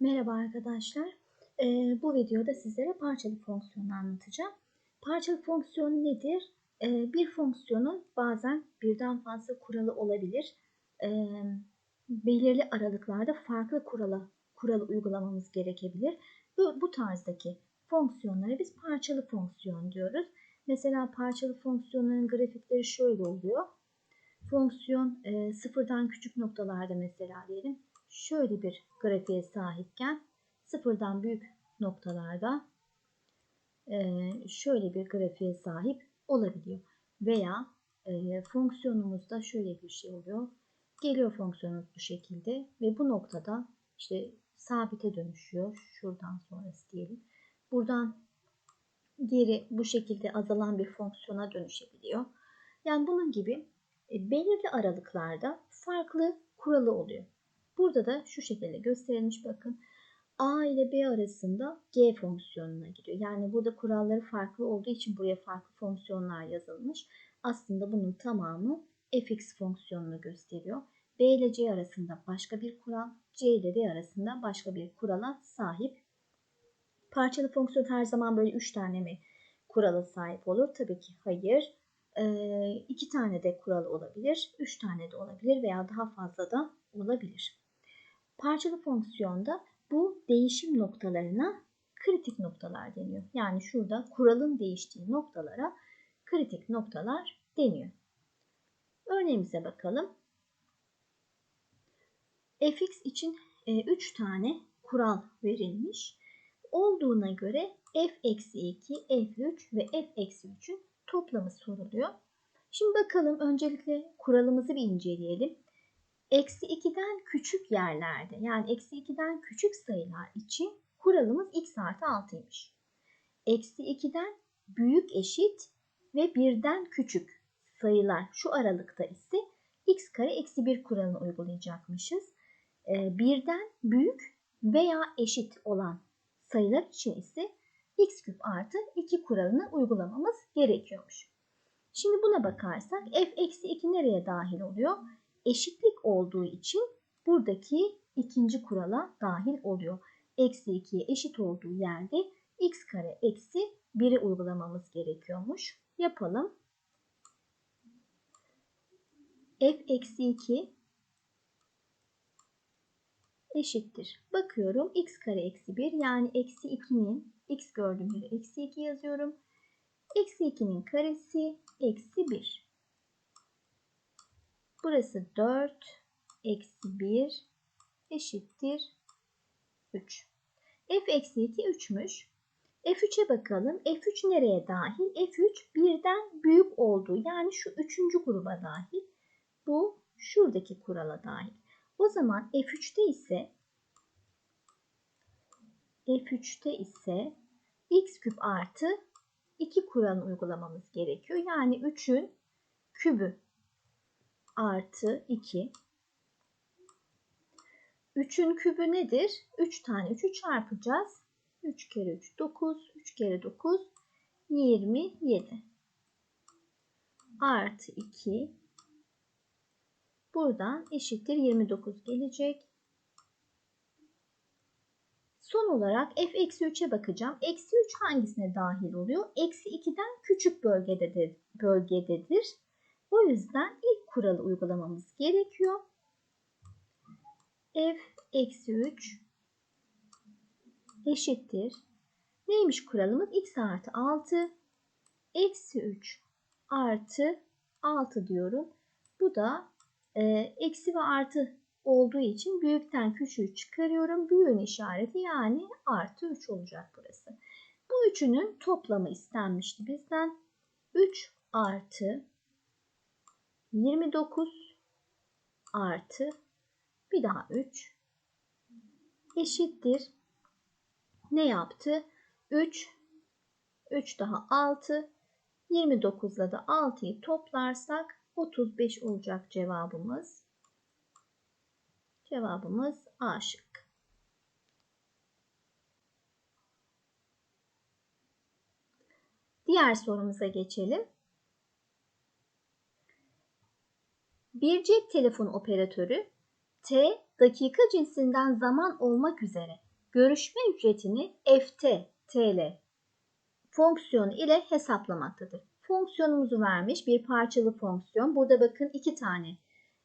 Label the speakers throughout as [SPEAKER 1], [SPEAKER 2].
[SPEAKER 1] Merhaba arkadaşlar. Ee, bu videoda sizlere parçalı fonksiyonu anlatacağım. Parçalı fonksiyon nedir? Ee, bir fonksiyonun bazen birden fazla kuralı olabilir. Ee, belirli aralıklarda farklı kurala, kuralı uygulamamız gerekebilir. Bu, bu tarzdaki fonksiyonlara biz parçalı fonksiyon diyoruz. Mesela parçalı fonksiyonların grafikleri şöyle oluyor. Fonksiyon e, sıfırdan küçük noktalarda mesela diyelim şöyle bir grafiğe sahipken sıfırdan büyük noktalarda e, şöyle bir grafiğe sahip olabiliyor. Veya e, fonksiyonumuzda şöyle bir şey oluyor. Geliyor fonksiyonumuz bu şekilde ve bu noktada işte sabite dönüşüyor. Şuradan sonrası diyelim. Buradan geri bu şekilde azalan bir fonksiyona dönüşebiliyor. Yani bunun gibi belirli aralıklarda farklı kuralı oluyor. Burada da şu şekilde gösterilmiş bakın. A ile B arasında G fonksiyonuna gidiyor. Yani burada kuralları farklı olduğu için buraya farklı fonksiyonlar yazılmış. Aslında bunun tamamı fx fonksiyonunu gösteriyor. B ile C arasında başka bir kural, C ile D arasında başka bir kurala sahip. Parçalı fonksiyon her zaman böyle 3 tane mi kurala sahip olur? Tabii ki hayır. Ee, tane de kural olabilir, üç tane de olabilir veya daha fazla da olabilir. Parçalı fonksiyonda bu değişim noktalarına kritik noktalar deniyor. Yani şurada kuralın değiştiği noktalara kritik noktalar deniyor. Örneğimize bakalım. fx için 3 e, tane kural verilmiş. Olduğuna göre f-2, f3 ve f-3'ün toplamı soruluyor. Şimdi bakalım öncelikle kuralımızı bir inceleyelim. Eksi 2'den küçük yerlerde yani eksi 2'den küçük sayılar için kuralımız x artı 6'ymış. Eksi 2'den büyük eşit ve 1'den küçük sayılar şu aralıkta ise x kare eksi 1 kuralını uygulayacakmışız. Ee, birden büyük veya eşit olan sayılar için ise x küp artı 2 kuralını uygulamamız gerekiyormuş. Şimdi buna bakarsak f eksi 2 nereye dahil oluyor? Eşitlik olduğu için buradaki ikinci kurala dahil oluyor. Eksi 2'ye eşit olduğu yerde x kare eksi 1'i uygulamamız gerekiyormuş. Yapalım. f eksi 2 eşittir. Bakıyorum x kare eksi 1 yani eksi 2'nin x gördüğüm yere eksi 2 yazıyorum. Eksi 2'nin karesi eksi 1. Burası 4 eksi 1 eşittir 3. F eksi 2 3'müş. F3'e bakalım. F3 nereye dahil? F3 birden büyük olduğu yani şu üçüncü gruba dahil. Bu şuradaki kurala dahil. O zaman F3'te ise F3'te ise x küp artı 2 kuralını uygulamamız gerekiyor. Yani 3'ün kübü artı 2. 3'ün kübü nedir? 3 tane 3'ü çarpacağız. 3 kere 3 9. 3 kere 9 27. Artı 2. Buradan eşittir 29 gelecek. Son olarak f eksi 3'e bakacağım. Eksi 3 hangisine dahil oluyor? Eksi 2'den küçük bölgededir. bölgededir. O yüzden ilk kuralı uygulamamız gerekiyor. f eksi 3 eşittir. Neymiş kuralımız? x artı 6 eksi 3 artı 6 diyorum. Bu da e, eksi ve artı olduğu için büyükten küçüğü çıkarıyorum. Büyüğün işareti yani artı 3 olacak burası. Bu üçünün toplamı istenmişti bizden. 3 artı 29 artı bir daha 3 eşittir. Ne yaptı? 3 3 daha 6 29 ile de 6'yı toplarsak 35 olacak cevabımız. Cevabımız A şıkkı. Diğer sorumuza geçelim. Bir cep telefonu operatörü T dakika cinsinden zaman olmak üzere görüşme ücretini ft tl fonksiyonu ile hesaplamaktadır. Fonksiyonumuzu vermiş bir parçalı fonksiyon. Burada bakın iki tane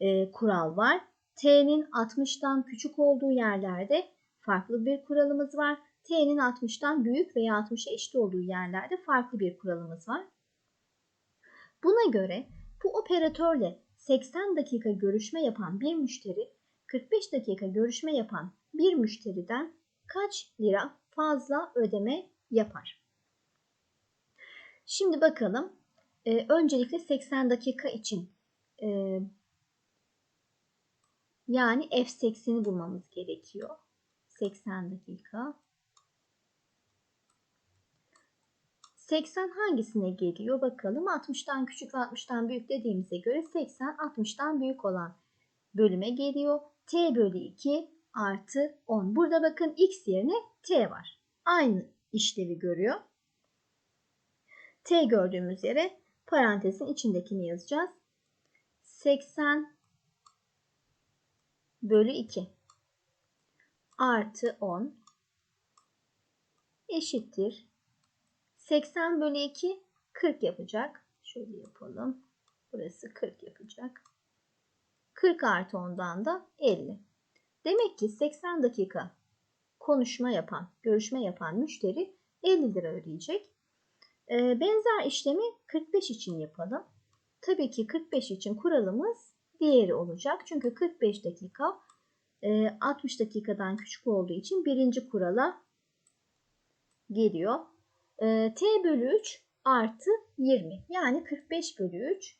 [SPEAKER 1] e, kural var. T'nin 60'tan küçük olduğu yerlerde farklı bir kuralımız var. T'nin 60'tan büyük veya 60'a eşit olduğu yerlerde farklı bir kuralımız var. Buna göre bu operatörle 80 dakika görüşme yapan bir müşteri 45 dakika görüşme yapan bir müşteriden kaç lira fazla ödeme yapar? Şimdi bakalım. Ee, öncelikle 80 dakika için e, yani f8'ini bulmamız gerekiyor. 80 dakika. 80 hangisine geliyor bakalım. 60'tan küçük ve 60'tan büyük dediğimize göre 80 60'tan büyük olan bölüme geliyor. T bölü 2 artı 10. Burada bakın x yerine t var. Aynı işlevi görüyor. T gördüğümüz yere parantezin içindekini yazacağız. 80 bölü 2 artı 10 eşittir. 80 bölü 2 40 yapacak. Şöyle yapalım. Burası 40 yapacak. 40 artı 10'dan da 50. Demek ki 80 dakika konuşma yapan, görüşme yapan müşteri 50 lira ödeyecek. Ee, benzer işlemi 45 için yapalım. Tabii ki 45 için kuralımız diğeri olacak. Çünkü 45 dakika 60 e, dakikadan küçük olduğu için birinci kurala geliyor. E, T bölü 3 artı 20 yani 45 bölü 3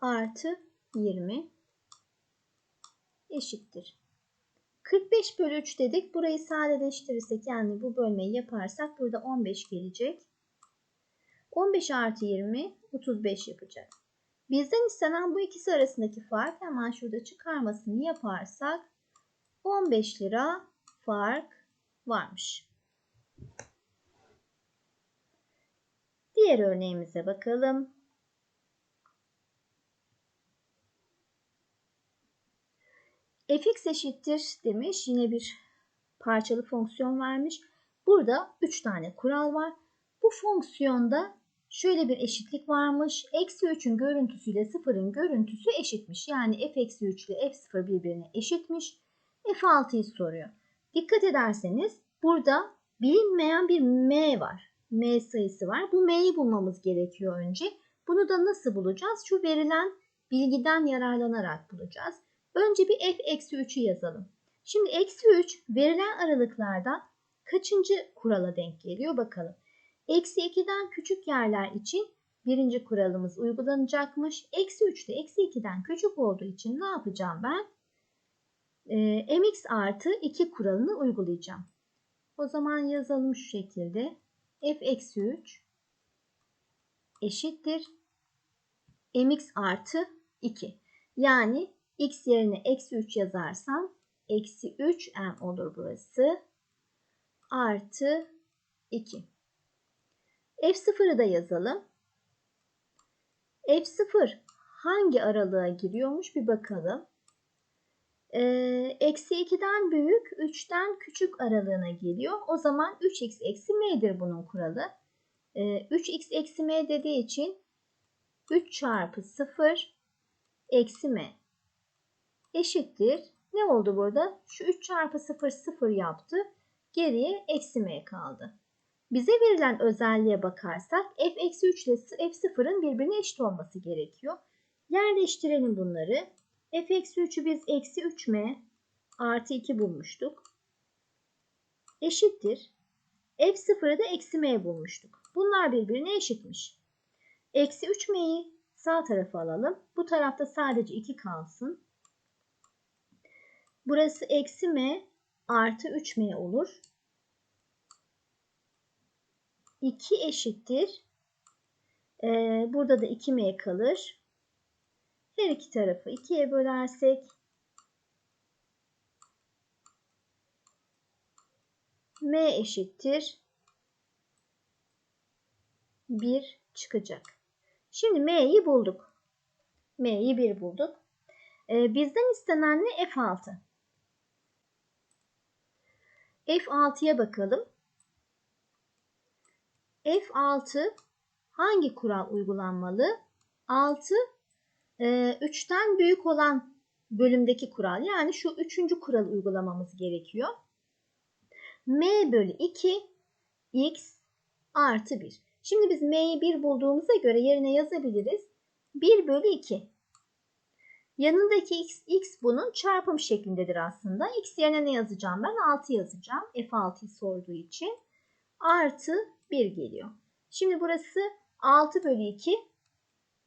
[SPEAKER 1] artı 20 eşittir. 45 bölü 3 dedik. Burayı sadeleştirirsek yani bu bölmeyi yaparsak burada 15 gelecek. 15 artı 20 35 yapacak. Bizden istenen bu ikisi arasındaki fark hemen şurada çıkarmasını yaparsak 15 lira fark varmış. Diğer örneğimize bakalım. fx eşittir demiş. Yine bir parçalı fonksiyon vermiş. Burada 3 tane kural var. Bu fonksiyonda şöyle bir eşitlik varmış. Eksi 3'ün görüntüsüyle 0'ın görüntüsü eşitmiş. Yani f eksi 3 ile f0 birbirine eşitmiş. f6'yı soruyor. Dikkat ederseniz burada bilinmeyen bir m var. m sayısı var. Bu m'yi bulmamız gerekiyor önce. Bunu da nasıl bulacağız? Şu verilen bilgiden yararlanarak bulacağız. Önce bir f eksi 3'ü yazalım. Şimdi eksi 3 verilen aralıklarda kaçıncı kurala denk geliyor bakalım. Eksi 2'den küçük yerler için birinci kuralımız uygulanacakmış. Eksi 3 de eksi 2'den küçük olduğu için ne yapacağım ben? Ee, mx artı 2 kuralını uygulayacağım. O zaman yazalım şu şekilde. f eksi 3 eşittir mx artı 2. Yani x yerine eksi 3 yazarsam eksi 3m olur burası. Artı 2. F0'ı da yazalım. F0 hangi aralığa giriyormuş bir bakalım. Ee, eksi 2'den büyük, 3'ten küçük aralığına geliyor. O zaman 3x eksi m'dir bunun kuralı. Ee, 3x eksi m dediği için 3 çarpı 0 eksi m eşittir. Ne oldu burada? Şu 3 çarpı 0 0 yaptı. Geriye eksi m kaldı. Bize verilen özelliğe bakarsak f eksi 3 ile f 0'ın birbirine eşit olması gerekiyor. Yerleştirelim bunları. F eksi 3'ü biz eksi 3m artı 2 bulmuştuk. Eşittir. f 0'ı da eksi m bulmuştuk. Bunlar birbirine eşitmiş. Eksi 3m'yi sağ tarafa alalım. Bu tarafta sadece 2 kalsın. Burası eksi m artı 3m olur. 2 eşittir. Ee, burada da 2m kalır. Her iki tarafı 2'ye bölersek m eşittir 1 çıkacak. Şimdi m'yi bulduk. m'yi 1 bulduk. Ee, bizden istenen ne? F6. F6'ya bakalım. F6 hangi kural uygulanmalı? 6 e, 3'ten büyük olan bölümdeki kural. Yani şu üçüncü kural uygulamamız gerekiyor. M bölü 2 x artı 1. Şimdi biz m'yi 1 bulduğumuza göre yerine yazabiliriz. 1 bölü 2. Yanındaki x, x bunun çarpım şeklindedir aslında. x yerine ne yazacağım ben? 6 yazacağım. F6'yı sorduğu için. Artı 1 geliyor. Şimdi burası 6 bölü 2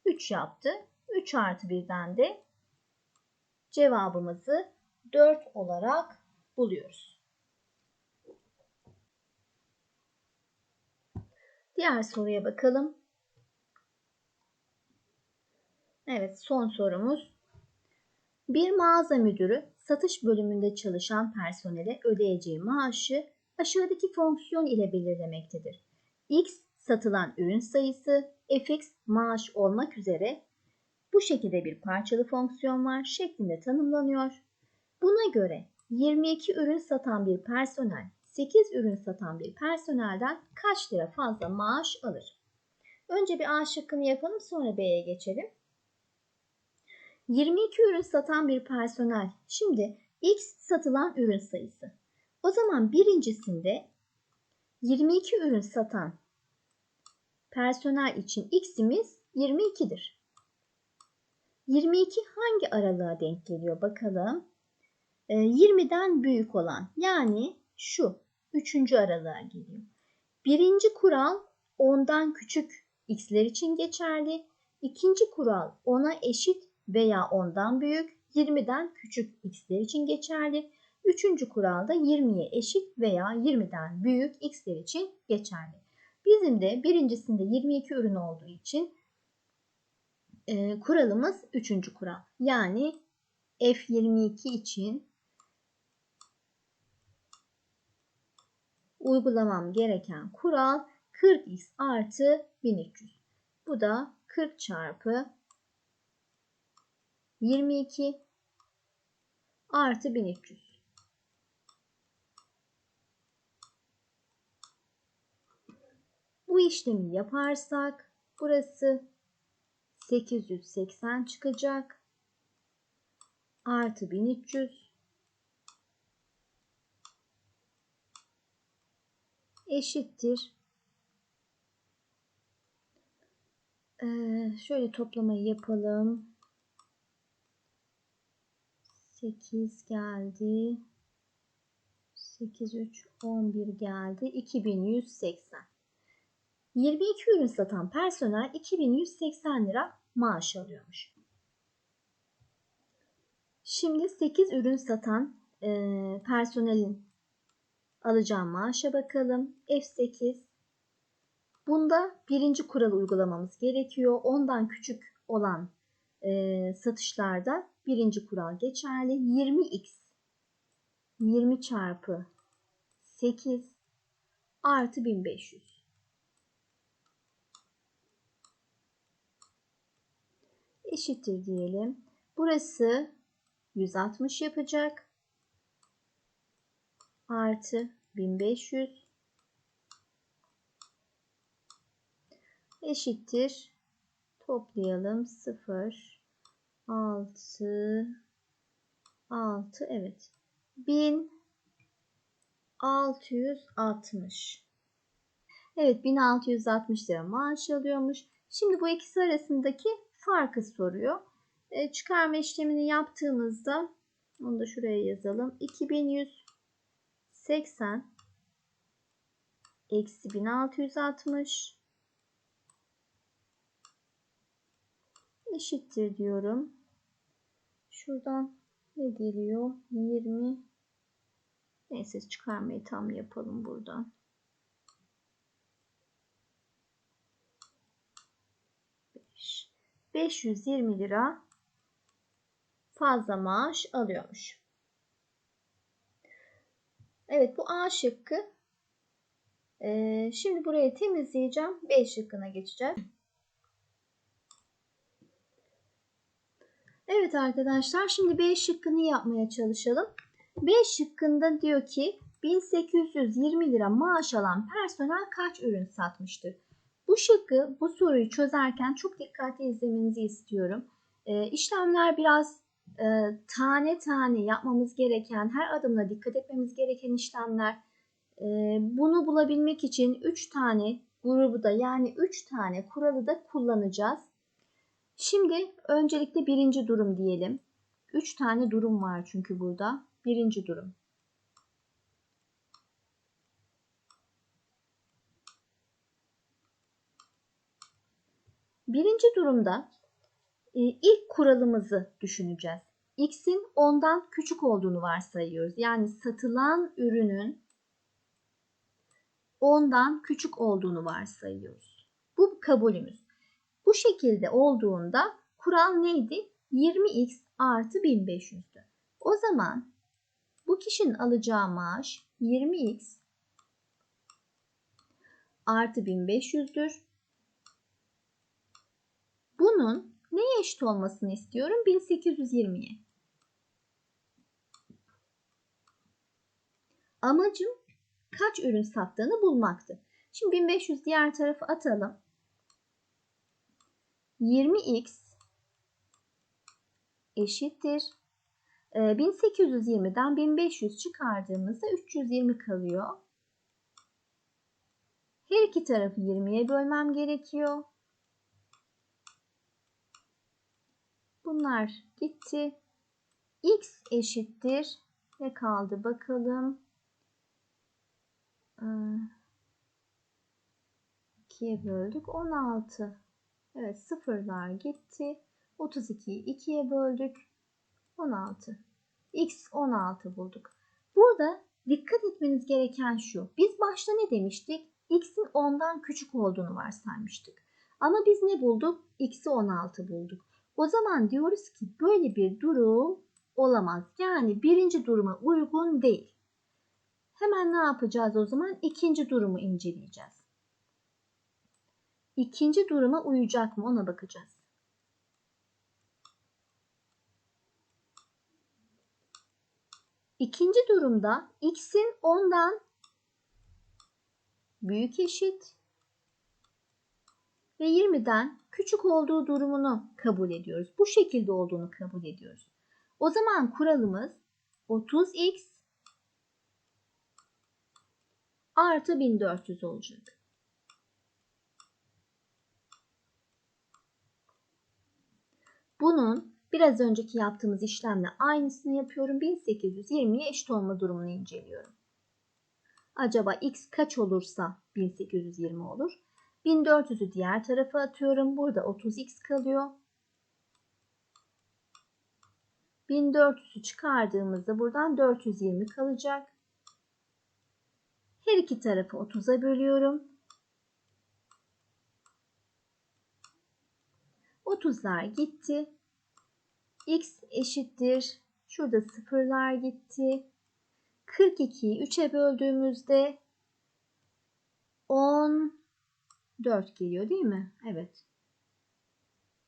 [SPEAKER 1] 3 yaptı. 3 artı 1'den de cevabımızı 4 olarak buluyoruz. Diğer soruya bakalım. Evet son sorumuz. Bir mağaza müdürü satış bölümünde çalışan personele ödeyeceği maaşı aşağıdaki fonksiyon ile belirlemektedir. X satılan ürün sayısı, fx maaş olmak üzere bu şekilde bir parçalı fonksiyon var şeklinde tanımlanıyor. Buna göre 22 ürün satan bir personel 8 ürün satan bir personelden kaç lira fazla maaş alır? Önce bir A şıkkını yapalım sonra B'ye geçelim. 22 ürün satan bir personel. Şimdi X satılan ürün sayısı. O zaman birincisinde 22 ürün satan personel için X'imiz 22'dir. 22 hangi aralığa denk geliyor bakalım. 20'den ee, büyük olan yani şu üçüncü aralığa geliyor. Birinci kural 10'dan küçük x'ler için geçerli. İkinci kural 10'a eşit veya 10'dan büyük 20'den küçük x'ler için geçerli. Üçüncü kural da 20'ye eşit veya 20'den büyük x'ler için geçerli. Bizim de birincisinde 22 ürün olduğu için e, kuralımız üçüncü kural. Yani F22 için uygulamam gereken kural 40x artı 1300. Bu da 40 çarpı 22 artı 1300. Bu işlemi yaparsak burası 880 çıkacak. Artı 1300 eşittir. Ee, şöyle toplamayı yapalım. 8 geldi. 8, 3, 11 geldi. 2180. 22 ürün satan personel 2180 lira maaş alıyormuş. Şimdi 8 ürün satan e, personelin alacağım maaşa bakalım. F8. Bunda birinci kuralı uygulamamız gerekiyor. Ondan küçük olan e, satışlarda birinci kural geçerli. 20x 20 çarpı 8 artı 1500. Eşittir diyelim. Burası 160 yapacak artı 1500 eşittir. Toplayalım. 0 6 6 evet. 1660 Evet 1660 lira maaş alıyormuş. Şimdi bu ikisi arasındaki farkı soruyor. E, çıkarma işlemini yaptığımızda onu da şuraya yazalım. 2100 80 eksi 1660 eşittir diyorum. Şuradan ne geliyor? 20 neyse çıkarmayı tam yapalım buradan. 520 lira fazla maaş alıyormuş. Evet bu A şıkkı. Ee, şimdi burayı temizleyeceğim. B şıkkına geçeceğim. Evet arkadaşlar şimdi B şıkkını yapmaya çalışalım. B şıkkında diyor ki 1820 lira maaş alan personel kaç ürün satmıştır? Bu şıkkı bu soruyu çözerken çok dikkatli izlemenizi istiyorum. E, işlemler biraz e, tane tane yapmamız gereken, her adımda dikkat etmemiz gereken işlemler. E, bunu bulabilmek için 3 tane grubu da yani 3 tane kuralı da kullanacağız. Şimdi öncelikle birinci durum diyelim. 3 tane durum var çünkü burada. Birinci durum. Birinci durumda e, ilk kuralımızı düşüneceğiz. X'in ondan küçük olduğunu varsayıyoruz. Yani satılan ürünün ondan küçük olduğunu varsayıyoruz. Bu kabulümüz. Bu şekilde olduğunda kural neydi? 20x artı 1500'dü. O zaman bu kişinin alacağı maaş 20x artı 1500'dür. Bunun neye eşit olmasını istiyorum? 1820'ye. Amacım kaç ürün sattığını bulmaktı. Şimdi 1500 diğer tarafa atalım. 20x eşittir. 1820'den ee, 1500 çıkardığımızda 320 kalıyor. Her iki tarafı 20'ye bölmem gerekiyor. Bunlar gitti. x eşittir. Ne kaldı bakalım. 2'ye ee, böldük. 16. Evet sıfırlar gitti. 32'yi 2'ye böldük. 16. X 16 bulduk. Burada dikkat etmeniz gereken şu. Biz başta ne demiştik? X'in 10'dan küçük olduğunu varsaymıştık. Ama biz ne bulduk? X'i 16 bulduk. O zaman diyoruz ki böyle bir durum olamaz. Yani birinci duruma uygun değil. Hemen ne yapacağız o zaman? İkinci durumu inceleyeceğiz. İkinci duruma uyacak mı ona bakacağız. İkinci durumda x'in 10'dan büyük eşit ve 20'den küçük olduğu durumunu kabul ediyoruz. Bu şekilde olduğunu kabul ediyoruz. O zaman kuralımız 30x artı 1400 olacak. Bunun biraz önceki yaptığımız işlemle aynısını yapıyorum. 1820'ye eşit olma durumunu inceliyorum. Acaba x kaç olursa 1820 olur? 1400'ü diğer tarafa atıyorum. Burada 30x kalıyor. 1400'ü çıkardığımızda buradan 420 kalacak. Her iki tarafı 30'a bölüyorum. 30'lar gitti. X eşittir. Şurada sıfırlar gitti. 42'yi 3'e böldüğümüzde 14 geliyor değil mi? Evet.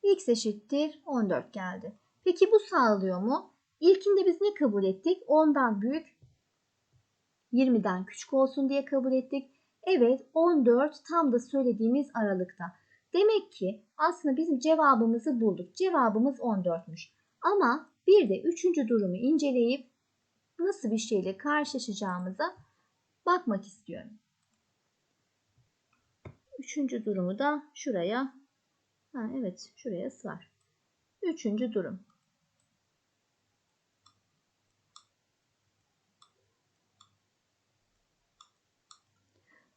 [SPEAKER 1] X eşittir 14 geldi. Peki bu sağlıyor mu? İlkinde biz ne kabul ettik? 10'dan büyük 20'den küçük olsun diye kabul ettik. Evet 14 tam da söylediğimiz aralıkta. Demek ki aslında bizim cevabımızı bulduk. Cevabımız 14'müş. Ama bir de üçüncü durumu inceleyip nasıl bir şeyle karşılaşacağımıza bakmak istiyorum. Üçüncü durumu da şuraya, ha evet şuraya sar. Üçüncü durum.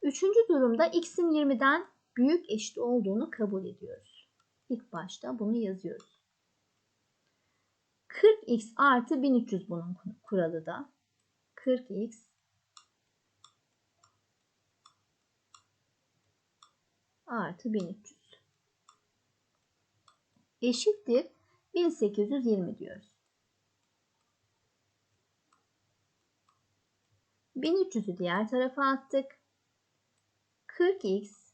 [SPEAKER 1] Üçüncü durumda x'in 20'den büyük eşit olduğunu kabul ediyoruz. İlk başta bunu yazıyoruz. 40x artı 1300 bunun kuralı da. 40x artı 1300 eşittir 1820 diyoruz. 1300'ü diğer tarafa attık. 40x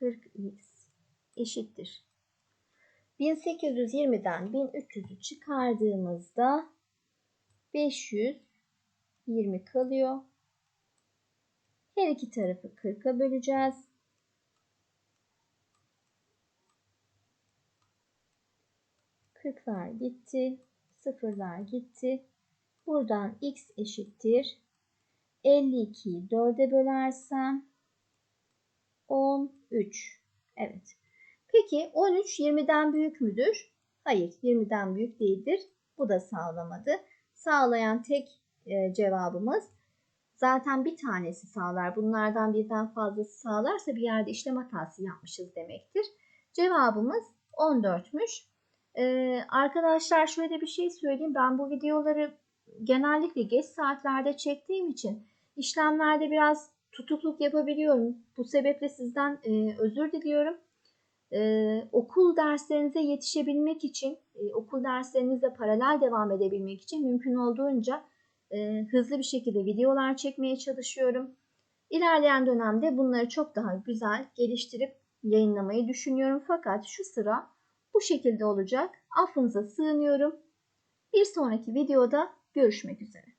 [SPEAKER 1] 40x eşittir. 1820'den 1300'ü çıkardığımızda 520 kalıyor. Her iki tarafı 40'a böleceğiz. Kırklar gitti. Sıfırlar gitti. Buradan x eşittir. 52'yi 4'e bölersem 13. Evet. Peki 13 20'den büyük müdür? Hayır 20'den büyük değildir. Bu da sağlamadı. Sağlayan tek e, cevabımız zaten bir tanesi sağlar. Bunlardan birden fazlası sağlarsa bir yerde işlem hatası yapmışız demektir. Cevabımız 14'müş. Ee, arkadaşlar şöyle bir şey söyleyeyim. Ben bu videoları genellikle geç saatlerde çektiğim için işlemlerde biraz tutukluk yapabiliyorum. Bu sebeple sizden e, özür diliyorum. Ee, okul derslerinize yetişebilmek için, e, okul derslerinizle paralel devam edebilmek için mümkün olduğunca e, hızlı bir şekilde videolar çekmeye çalışıyorum. İlerleyen dönemde bunları çok daha güzel geliştirip yayınlamayı düşünüyorum. Fakat şu sıra bu şekilde olacak. Affınıza sığınıyorum. Bir sonraki videoda görüşmek üzere.